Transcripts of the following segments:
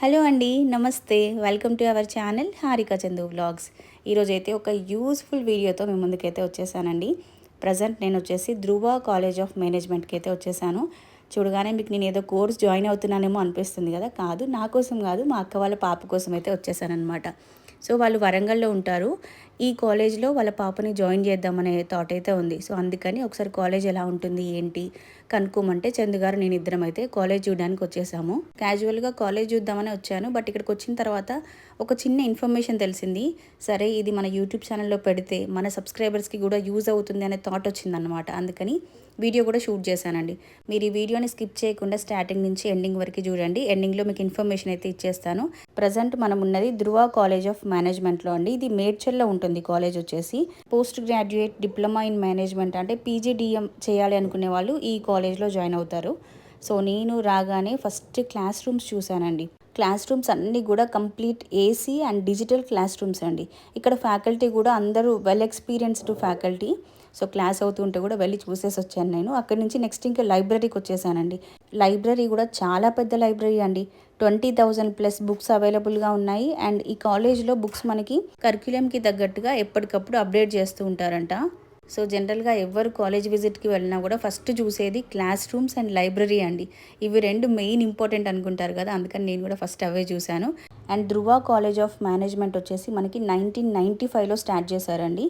Hello అండి నమస్తే. Welcome to our channel Harika Chandu vlogs. ఈరోజు అయితే ఒక యూస్ఫుల్ వీడియోతో మీ ముందుకైతే వచ్చేసానండి. ప్రజెంట్ నేను వచ్చేసి ధ్రువ కాలేజ్ ఆఫ్ మేనేజ్మెంట్కి అయితే వచ్చేసాను. చూడగానే మీకు నేను ఏదో కోర్స్ జాయిన్ అవుతున్నానేమో అనిపిస్తుంది కదా? కాదు నా కోసం కాదు మా అక్క వాళ్ళ పాప కోసం అయితే వచ్చేసానమాట సో వాళ్ళు వరంగల్లో ఉంటారు. ఈ కాలేజ్లో వాళ్ళ పాపని జాయిన్ చేద్దామనే థాట్ అయితే ఉంది. సో అందుకని ఒకసారి కాలేజ్ ఎలా ఉంటుంది ఏంటి కనుక్కోమంటే చందు గారు నేను ఇద్దరం అయితే కాలేజ్ చూడడానికి వచ్చేసాము. క్యాజువల్గా కాలేజ్ చూద్దామని వచ్చాను. బట్ ఇక్కడికి వచ్చిన తర్వాత ఒక చిన్న ఇన్ఫర్మేషన్ తెలిసింది. సరే ఇది మన యూట్యూబ్ ఛానల్లో పెడితే మన సబ్స్క్రైబర్స్కి కూడా యూజ్ అవుతుంది అనే థాట్ వచ్చిందనమాట అందుకని వీడియో కూడా షూట్ చేశానండి. మీరు ఈ వీడియోని స్కిప్ చేయకుండా స్టార్టింగ్ నుంచి ఎండింగ్ వరకు చూడండి. ఎండింగ్లో మీకు ఇన్ఫర్మేషన్ అయితే ఇచ్చేస్తాను. ప్రజెంట్ మనం ఉన్నది ధృవ కాలేజ్ ఆఫ్ మేనేజ్మెంట్లో అండి. ఇది మేడ్చల్లో ఉంటుంది. కాలేజ్ వచ్చేసి. Post graduate diploma in management అంటే పీజీడిఎం చేయాలి అనుకునే వాళ్ళు ఈ కాలేజ్లో జాయిన్ అవుతారు. సో నేను రాగానే ఫస్ట్ క్లాస్ రూమ్స్ చూశానండి. క్లాస్ రూమ్స్ అన్నీ కూడా complete AC and digital class rooms అండి. ఇక్కడ ఫ్యాకల్టీ కూడా అందరూ well experienced faculty so class అవుతుంటే కూడా వెళ్ళి చూసేసి వచ్చాను నేను. అక్కడి నుంచి నెక్స్ట్ ఇంకా లైబ్రరీకి వచ్చేసానండి. లైబ్రరీ కూడా చాలా పెద్ద లైబ్రరీ అండి. ట్వంటీ థౌజండ్ ప్లస్ బుక్స్ అవైలబుల్గా ఉన్నాయి. అండ్ ఈ కాలేజ్లో బుక్స్ మనకి కరిక్యులంకి తగ్గట్టుగా ఎప్పటికప్పుడు అప్డేట్ చేస్తూ ఉంటారంట. సో జనరల్గా ఎవరు కాలేజ్ విజిట్కి వెళ్ళినా కూడా ఫస్ట్ చూసేది క్లాస్ రూమ్స్ అండ్ లైబ్రరీ అండి. ఇవి రెండు మెయిన్ ఇంపార్టెంట్ అనుకుంటారు కదా అందుకని నేను కూడా ఫస్ట్ అవే చూశాను. And Dhruva college of management వచ్చేసి మనకి నైన్టీన్ నైంటీ ఫైవ్లో స్టార్ట్ చేశారండి.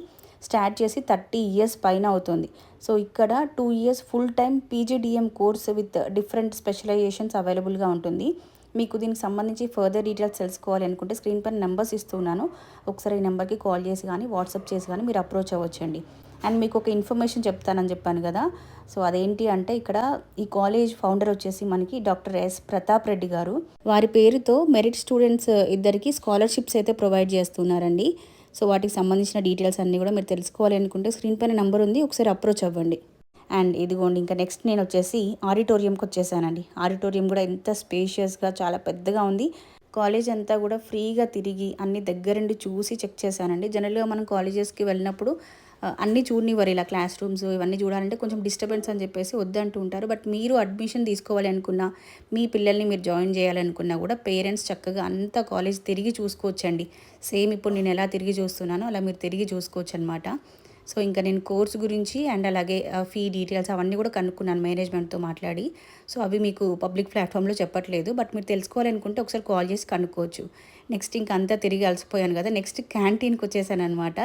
స్టార్ట్ చేసి థర్టీ ఇయర్స్ పైన అవుతుంది. సో ఇక్కడ two years full time PGDM course with different specialisations అవైలబుల్గా ఉంటుంది. మీకు దీనికి సంబంధించి ఫర్దర్ డీటెయిల్స్ తెలుసుకోవాలి అనుకుంటే స్క్రీన్ పైన నెంబర్స్ ఇస్తున్నాను ఒకసారి ఈ నెంబర్కి కాల్ చేసి కానీ వాట్సాప్ చేసి కానీ మీరు అప్రోచ్ అవ్వచ్చండి. అండ్ మీకు ఒక ఇన్ఫర్మేషన్ చెప్తానని చెప్పాను కదా. సో అదేంటి అంటే ఇక్కడ ఈ కాలేజ్ ఫౌండర్ వచ్చేసి మనకి డాక్టర్ ఎస్ ప్రతాప్ రెడ్డి గారు. వారి పేరుతో మెరిట్ స్టూడెంట్స్ ఇద్దరికి స్కాలర్షిప్స్ అయితే ప్రొవైడ్ చేస్తున్నారండి. సో వాటికి సంబంధించిన డీటెయిల్స్ అన్నీ కూడా మీరు తెలుసుకోవాలి అనుకుంటే స్క్రీన్ పైన నెంబర్ ఉంది ఒకసారి అప్రోచ్ అవ్వండి. అండ్ ఇదిగోండి ఇంకా నెక్స్ట్ నేను వచ్చేసి ఆడిటోరియంకి వచ్చేసానండి. ఆడిటోరియం కూడా ఎంత స్పేషియస్గా చాలా పెద్దగా ఉంది. కాలేజ్ అంతా కూడా ఫ్రీగా తిరిగి అన్ని దగ్గరుండి చూసి చెక్ చేశానండి. జనరల్గా మనం కాలేజెస్కి వెళ్ళినప్పుడు అన్నీ చూడనివ్వరు ఇలా క్లాస్ రూమ్స్ ఇవన్నీ చూడాలంటే కొంచెం డిస్టర్బెన్స్ అని చెప్పేసి వద్దంటూ ఉంటారు. బట్ మీరు అడ్మిషన్ తీసుకోవాలి అనుకున్నా మీ పిల్లల్ని మీరు జాయిన్ చేయాలనుకున్నా కూడా పేరెంట్స్ చక్కగా అంతా కాలేజ్ తిరిగి చూసుకోవచ్చండి. సేమ్ ఇప్పుడు నేను ఎలా తిరిగి చూస్తున్నానో అలా మీరు తిరిగి చూసుకోవచ్చు అనమాట సో ఇంకా నేను కోర్స్ గురించి అండ్ అలాగే ఫీ డీటెయిల్స్ అవన్నీ కూడా కనుక్కున్నాను మేనేజ్మెంట్తో మాట్లాడి. సో అవి మీకు పబ్లిక్ ప్లాట్ఫామ్లో చెప్పట్లేదు బట్ మీరు తెలుసుకోవాలనుకుంటే ఒకసారి కాల్ చేసి కనుక్కోవచ్చు. నెక్స్ట్ ఇంక అంతా తిరిగి అలసిపోయాను కదా నెక్స్ట్ క్యాంటీన్కి వచ్చేసాను అనమాట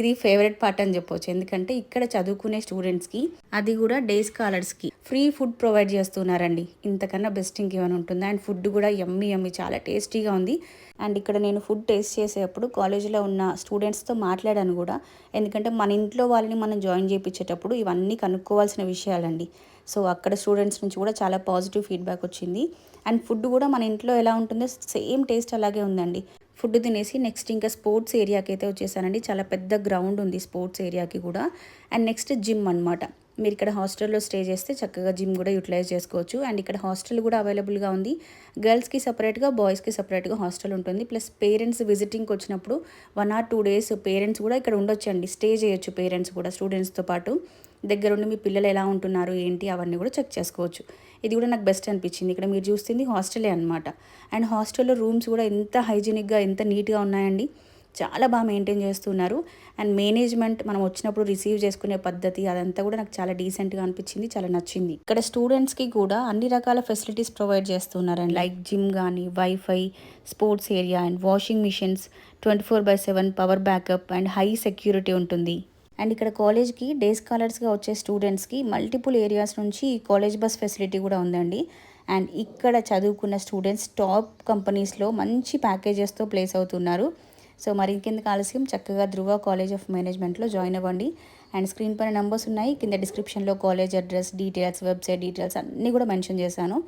ఇది ఫేవరెట్ పార్ట్ అని చెప్పొచ్చు. ఎందుకంటే ఇక్కడ చదువుకునే స్టూడెంట్స్కి అది కూడా డే స్కాలర్స్కి ఫ్రీ ఫుడ్ ప్రొవైడ్ చేస్తున్నారండి. ఇంతకన్నా బెస్ట్ ఇంకేమైనా ఉంటుందా? అండ్ ఫుడ్ కూడా ఎమ్మి ఎమ్మి చాలా టేస్టీగా ఉంది. అండ్ ఇక్కడ నేను ఫుడ్ టేస్ట్ చేసేటప్పుడు కాలేజీలో ఉన్న స్టూడెంట్స్తో మాట్లాడాను కూడా. ఎందుకంటే మన ఇంట్లో వాళ్ళని మనం జాయిన్ చేయించేటప్పుడు ఇవన్నీ కనుక్కోవాల్సిన విషయాలండి. సో అక్కడ స్టూడెంట్స్ నుంచి కూడా చాలా పాజిటివ్ ఫీడ్బ్యాక్ వచ్చింది. అండ్ ఫుడ్ కూడా మన ఇంట్లో ఎలా ఉంటుందో సేమ్ టేస్ట్ అలాగే ఉందండి. ఫుడ్ తినేసి నెక్స్ట్ ఇంకా స్పోర్ట్స్ ఏరియాకి అయితే వచ్చేసానండి. చాలా పెద్ద గ్రౌండ్ ఉంది స్పోర్ట్స్ ఏరియాకి కూడా. అండ్ నెక్స్ట్ జిమ్ అనమాట మీరు ఇక్కడ హాస్టల్లో స్టే చేస్తే చక్కగా జిమ్ కూడా యూటిలైజ్ చేసుకోవచ్చు. అండ్ ఇక్కడ హాస్టల్ కూడా అవైలబుల్గా ఉంది. గర్ల్స్కి సపరేట్గా బాయ్స్కి సపరేట్గా హాస్టల్ ఉంటుంది. ప్లస్ పేరెంట్స్ విజిటింగ్కి వచ్చినప్పుడు one or two days parents కూడా ఇక్కడ ఉండొచ్చు అండి స్టే చేయొచ్చు పేరెంట్స్ కూడా స్టూడెంట్స్తో పాటు. దగ్గరుండి మీ పిల్లలు ఎలా ఉంటున్నారు ఏంటి అవన్నీ కూడా చెక్ చేసుకోవచ్చు. ఇది కూడా నాకు బెస్ట్ అనిపించింది. ఇక్కడ మీరు చూస్తుంది హాస్టలే అనమాట అండ్ హాస్టల్లో రూమ్స్ కూడా ఎంత హైజీనిక్గా ఎంత నీట్గా ఉన్నాయండి. చాలా బాగా మెయింటైన్ చేస్తున్నారు. అండ్ మేనేజ్మెంట్ మనం వచ్చినప్పుడు రిసీవ్ చేసుకునే పద్ధతి అదంతా కూడా నాకు చాలా డీసెంట్గా అనిపించింది చాలా నచ్చింది. ఇక్కడ స్టూడెంట్స్కి కూడా అన్ని రకాల ఫెసిలిటీస్ ప్రొవైడ్ చేస్తున్నారండి. లైక్ జిమ్ కానీ WiFi sports area and washing machines twenty four by seven power backup and high security ఉంటుంది. అండ్ ఇక్కడ కాలేజ్కి డే స్కాలర్స్గా వచ్చే స్టూడెంట్స్కి మల్టిపుల్ ఏరియాస్ నుంచి కాలేజ్ బస్ ఫెసిలిటీ కూడా ఉందండి. అండ్ ఇక్కడ చదువుకున్న స్టూడెంట్స్ టాప్ కంపెనీస్లో మంచి ప్యాకేజెస్తో ప్లేస్ అవుతున్నారు. సో మరి ఇంకెందుకు ఆలస్యం? చక్కగా ధృవ కాలేజ్ ఆఫ్ మేనేజ్మెంట్లో జాయిన్ అవ్వండి. అండ్ స్క్రీన్ పైన నెంబర్స్ ఉన్నాయి. కింద డిస్క్రిప్షన్లో college address details website details అన్నీ కూడా మెన్షన్ చేశాను.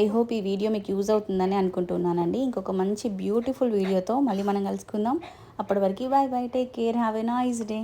ఐ హోప్ ఈ వీడియో మీకు యూజ్ అవుతుందని అనుకుంటున్నానండి. ఇంకొక మంచి బ్యూటిఫుల్ వీడియోతో మళ్ళీ మనం కలుసుకుందాం. అప్పటి వరకు bye bye take care have a nice day